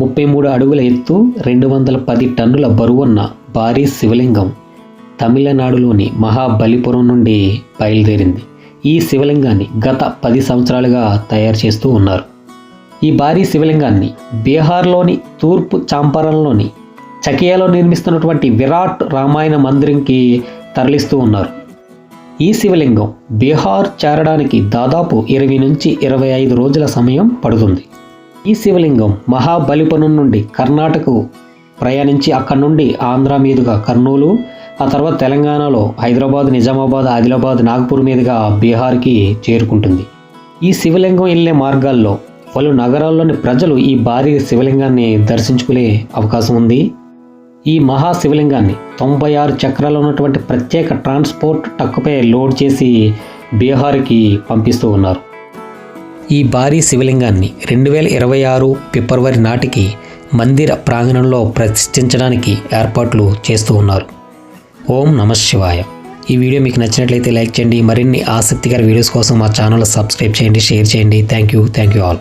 ముప్పై మూడు అడుగుల ఎత్తు రెండు వందల పది టన్నుల బరువున్న భారీ శివలింగం తమిళనాడులోని మహాబలిపురం నుండి బయలుదేరింది. ఈ శివలింగాన్ని గత పది సంవత్సరాలుగా తయారు చేస్తూ ఉన్నారు. ఈ భారీ శివలింగాన్ని బీహార్లోని తూర్పు చాంపారణలోని చకియాలో నిర్మిస్తున్నటువంటి విరాట్ రామాయణ మందిరంకి తరలిస్తూ ఉన్నారు. ఈ శివలింగం బీహార్ చేరడానికి దాదాపు ఇరవై నుంచి ఇరవై ఐదు రోజుల సమయం పడుతుంది. ఈ శివలింగం మహాబలిపురం నుండి కర్ణాటకకు ప్రయాణించి అక్కడి నుండి ఆంధ్ర మీదుగా కర్నూలు ఆ తర్వాత తెలంగాణలో హైదరాబాద్ నిజామాబాద్ ఆదిలాబాద్ నాగ్పూర్ మీదుగా బీహార్కి చేరుకుంటుంది. ఈ శివలింగం వెళ్ళే మార్గాల్లో పలు నగరాల్లోని ప్రజలు ఈ భారీ శివలింగాన్ని దర్శించుకునే అవకాశం ఉంది. ఈ మహా శివలింగాన్ని తొంభై ఆరు చక్రాలు ఉన్నటువంటి ప్రత్యేక ట్రాన్స్పోర్ట్ టక్కుపై లోడ్ చేసి బీహార్కి పంపిస్తూ ఉన్నారు. ఈ భారీ శివలింగాన్ని రెండు వేల ఇరవై ఆరు ఫిబ్రవరి నాటికి మందిర ప్రాంగణంలో ప్రతిష్ఠించడానికి ఏర్పాట్లు చేస్తూ ఉన్నారు. ఓం నమ శివాయ. ఈ వీడియో మీకు నచ్చినట్లయితే లైక్ చేయండి. మరిన్ని ఆసక్తికర వీడియోస్ కోసం మా ఛానల్ సబ్స్క్రైబ్ చేయండి షేర్ చేయండి. Thank you. Thank you all.